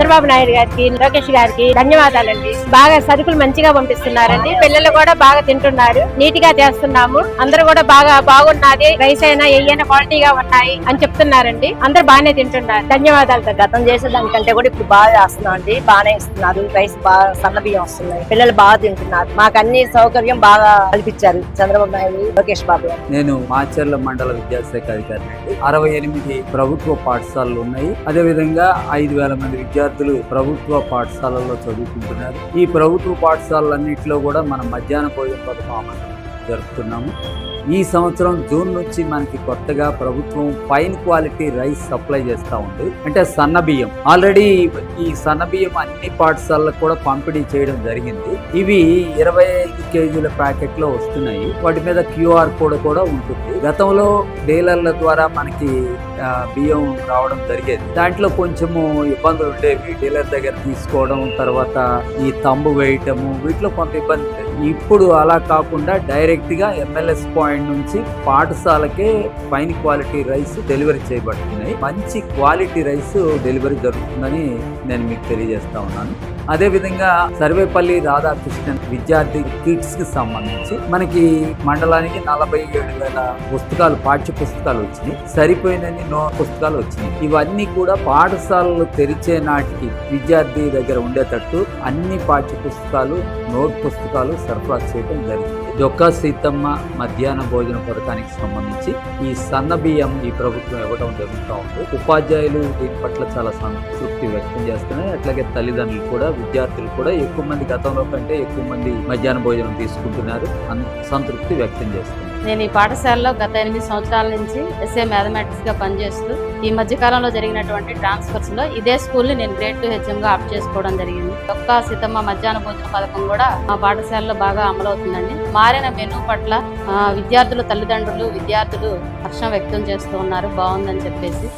చంద్రబాబు నాయుడు గారికి లోకేష్ గారికి ధన్యవాదాలండి. బాగా సరుకులు మంచిగా పంపిస్తున్నారండి. పిల్లలు కూడా బాగా తింటున్నారు. నీట్గా చేస్తున్నాము. అందరూ కూడా బాగా బాగున్నది. రైస్ అయినా ఏయైనా క్వాలిటీగా ఉన్నాయి అని చెప్తున్నారండి. అందరూ బాగానే తింటున్నారు. ధన్యవాదాలు. గతం చేసే దానికంటే కూడా ఇప్పుడు బాగా చేస్తున్నాం అండి. బాగానే ఇస్తున్నారు. రైస్ బాగా సన్న బియ్యం వస్తున్నాయి. పిల్లలు బాగా తింటున్నారు. మాకు అన్ని సౌకర్యం బాగా కల్పించారు చంద్రబాబు నాయుడు లోకేష్ బాబు నేను మాచర్ల మండల విద్యాశాఖ అధికారిని అండి. అరవై ఎనిమిది ప్రభుత్వ పాఠశాలలు ఉన్నాయి. అదే విధంగా ఐదు వేల మంది విద్యార్థులు ప్రభుత్వ పాఠశాలల్లో చదువుకుంటున్నారు. ఈ ప్రభుత్వ పాఠశాలలన్నింటిలో కూడా మనం మధ్యాహ్న భోజన పథకం అమలు జరుపుతున్నాము. ఈ సంవత్సరం జూన్ నుంచి మనకి కొత్తగా ప్రభుత్వం ఫైన్ క్వాలిటీ రైస్ సప్లై చేస్తూ ఉంది. అంటే సన్న బియ్యం. ఆల్రెడీ ఈ సన్న బియ్యం అన్ని పాఠశాలలకు కూడా పంపిణీ చేయడం జరిగింది. ఇవి ఇరవై ఐదు కేజీల ప్యాకెట్లో వస్తున్నాయి. వాటి మీద క్యూఆర్ కోడ్ కూడా ఉంటుంది. గతంలో డీలర్ల ద్వారా మనకి బియ్యం రావడం జరిగేది. దాంట్లో కొంచెము ఇబ్బందులు ఉండేవి. డీలర్ దగ్గర తీసుకోవడం తర్వాత ఈ తంబు వేయటము వీటిలో కొంత ఇబ్బంది ఇప్పుడు అలా కాకుండా డైరెక్ట్గా ఎంఎల్ఎస్ పాయింట్ నుంచి పాఠశాలకే ఫైన్ క్వాలిటీ రైస్ డెలివరీ చేయబడుతున్నాయి. మంచి క్వాలిటీ రైస్ డెలివరీ జరుగుతుందని నేను మీకు తెలియజేస్తా ఉన్నాను. అదే విధంగా సర్వేపల్లి రాధాకృష్ణన్ విద్యార్థి కిట్స్కి సంబంధించి మనకి మండలానికి నలభై ఏడు వేల పుస్తకాలు పాఠ్య పుస్తకాలు వచ్చినాయి. సరిపోయినన్ని నో పుస్తకాలు వచ్చినాయి. ఇవన్నీ కూడా పాఠశాలలు తెరిచే నాటికి విద్యార్థి దగ్గర ఉండేటట్టు అన్ని పాఠ్య పుస్తకాలు నోట్ పుస్తకాలు సరఫరా చేయడం జరిగింది. డొక్కా సీతమ్మ మధ్యాహ్న భోజన పథకానికి సంబంధించి ఈ సన్న బియ్యం ఈ ప్రభుత్వం ఇవ్వడం జరుగుతూ ఉంది. ఉపాధ్యాయులు దీని పట్ల చాలా సంతృప్తి వ్యక్తం చేస్తున్నారు. అట్లాగే తల్లిదండ్రులు కూడా విద్యార్థులు కూడా ఎక్కువ మంది గతంలో కంటే ఎక్కువ మంది మధ్యాహ్న భోజనం తీసుకుంటున్నారు. సంతృప్తి వ్యక్తం చేస్తున్నారు. నేను ఈ పాఠశాలలో గత ఎనిమిది సంవత్సరాల నుంచి ఎస్ఏ మ్యాథమెటిక్స్గా పనిచేస్తూ ఈ మధ్య కాలంలో జరిగినటువంటి ట్రాన్స్ఫర్స్లో ఇదే స్కూల్ని నేను గ్రేడ్ టూ హెచ్ఎం గా చేసుకోవడం జరిగింది. ఒక్క సీతమ్మ మధ్యాహ్న భోజన పథకం కూడా మా పాఠశాలలో బాగా అమలవుతుందండి. మారిన మెను పట్ల విద్యార్థులు విద్యార్థుల తల్లిదండ్రులు విద్యార్థులు హర్షం వ్యక్తం చేస్తూ ఉన్నారు. బాగుందని చెప్పేసి.